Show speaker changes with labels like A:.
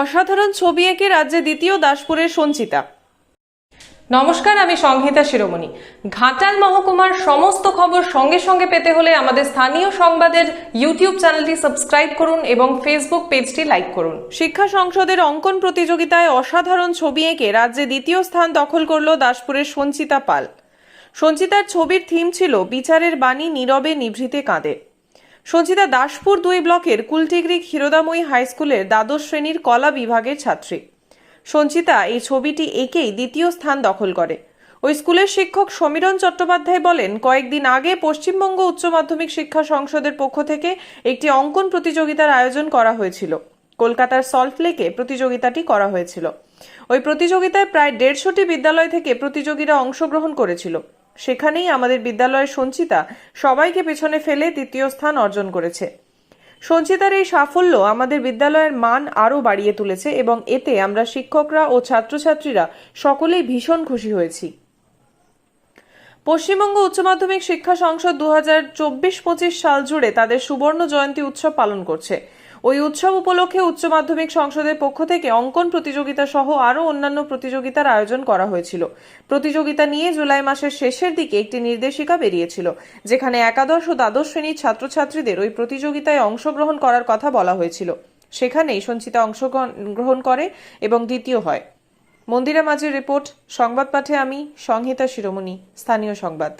A: অসাধারণ ছবি এঁকে রাজ্যে দ্বিতীয় দাসপুরের সঞ্চিতা।
B: নমস্কার, আমি সংহিতা শিরোমণি। ঘাটাল মহকুমার সমস্ত খবর সঙ্গে সঙ্গে পেতে হলে আমাদের স্থানীয় সংবাদের ইউটিউব চ্যানেলটি সাবস্ক্রাইব করুন এবং ফেসবুক পেজটি লাইক করুন।
A: শিক্ষা সংসদের অঙ্কন প্রতিযোগিতায় অসাধারণ ছবি এঁকে রাজ্যে দ্বিতীয় স্থান দখল করল দাসপুরের সঞ্চিতা পাল। সঞ্চিতার ছবির থিম ছিল, বিচারের বাণী নীরবে নিভৃতে কাঁদে। সঞ্চিতা দাসপুর দুই ব্লকের কুলটিগ্রি ক্ষীরোদাময়ী হাই স্কুলের দ্বাদশ শ্রেণির কলা বিভাগের ছাত্রী। সঞ্চিতা এই ছবিটি এঁকেই দ্বিতীয় স্থান দখল করে। ওই স্কুলের শিক্ষক সমীরণ চট্টোপাধ্যায় বলেন, কয়েকদিন আগে পশ্চিমবঙ্গ উচ্চ মাধ্যমিক শিক্ষা সংসদের পক্ষ থেকে একটি অঙ্কন প্রতিযোগিতার আয়োজন করা হয়েছিল। কলকাতার সল্টলেকে প্রতিযোগিতাটি করা হয়েছিল। ওই প্রতিযোগিতায় প্রায় দেড়শোটি বিদ্যালয় থেকে প্রতিযোগীরা অংশগ্রহণ করেছিল। সেখানেই আমাদের বিদ্যালয়ের সঞ্চিতা সবাইকে পেছনে ফেলে দ্বিতীয় স্থান অর্জন করেছে। সঞ্চিতার এই সাফল্য আমাদের বিদ্যালয়ের মান আরও বাড়িয়ে তুলেছে এবং এতে আমরা শিক্ষকরা ও ছাত্রছাত্রীরা সকলেই ভীষণ খুশি হয়েছি। পশ্চিমবঙ্গ উচ্চ মাধ্যমিক শিক্ষা সংসদ দু হাজার চব্বিশ পঁচিশ সাল জুড়ে তাদের সুবর্ণ জয়ন্তী উৎসব পালন করছে। ওই উৎসব উপলক্ষে উচ্চ মাধ্যমিক সংসদের পক্ষ থেকে অঙ্কন প্রতিযোগিতা সহ আরও অন্যান্য প্রতিযোগিতার আয়োজন করা হয়েছিল। প্রতিযোগিতা নিয়ে জুলাই মাসের শেষের দিকে একটি নির্দেশিকা বেরিয়েছিল, যেখানে একাদশ ও দ্বাদশ শ্রেণির ছাত্রছাত্রীদের ওই প্রতিযোগিতায় অংশগ্রহণ করার কথা বলা হয়েছিল। সেখানেই সঞ্চিতা অংশগ্রহণ করে এবং দ্বিতীয় হয়। মন্দিরা মাঝির রিপোর্ট, সংবাদ পাঠে আমি, সংহিতা শিরোমণি, স্থানীয় সংবাদ।